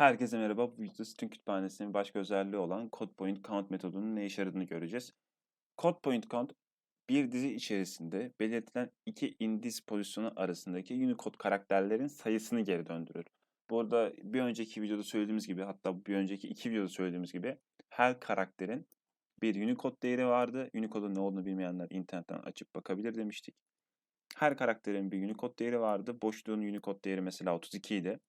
Herkese merhaba. Bu videoda String kütüphanesinin başka özelliği olan Code Point Count metodunun ne işe yaradığını göreceğiz. Code Point Count, bir dizi içerisinde belirtilen iki indiz pozisyonu arasındaki Unicode karakterlerin sayısını geri döndürür. Burada bir önceki videoda söylediğimiz gibi, hatta bir önceki iki videoda söylediğimiz gibi her karakterin bir Unicode değeri vardı. Unicode'un ne olduğunu bilmeyenler internetten açıp bakabilir demiştik. Her karakterin bir Unicode değeri vardı. Boşluğun Unicode değeri mesela 32 idi.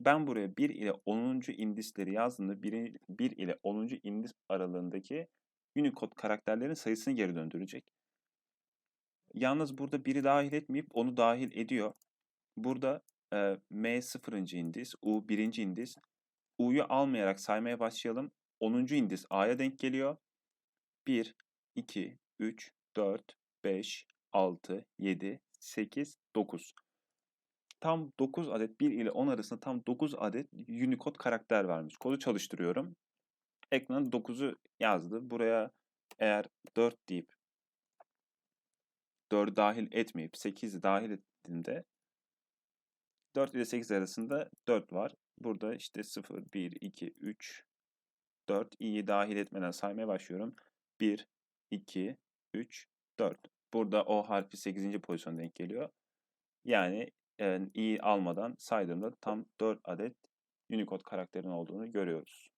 Ben buraya 1 ile 10. indisleri yazdığımda 1, 1 ile 10. indis aralığındaki Unicode karakterlerin sayısını geri döndürecek. Yalnız burada 1'i dahil etmeyip onu dahil ediyor. Burada e, M 0. indis, U 1. indis. U'yu almayarak saymaya başlayalım. 10. indis A'ya denk geliyor. 1, 2, 3, 4, 5, 6, 7, 8, 9 tam 9 adet 1 ile 10 arasında tam 9 adet Unicode karakter vermiş. Kodu çalıştırıyorum. Ekrana 9'u yazdı. Buraya eğer 4 deyip 4 dahil etmeyip 8'i dahil ettiğimde 4 ile 8 arasında 4 var. Burada işte 0, 1, 2, 3, 4 i'yi dahil etmeden saymaya başlıyorum. 1, 2, 3, 4. Burada o harfi 8. pozisyon denk geliyor. İ almadan saydığımda tam 4 adet Unicode karakterin olduğunu görüyoruz.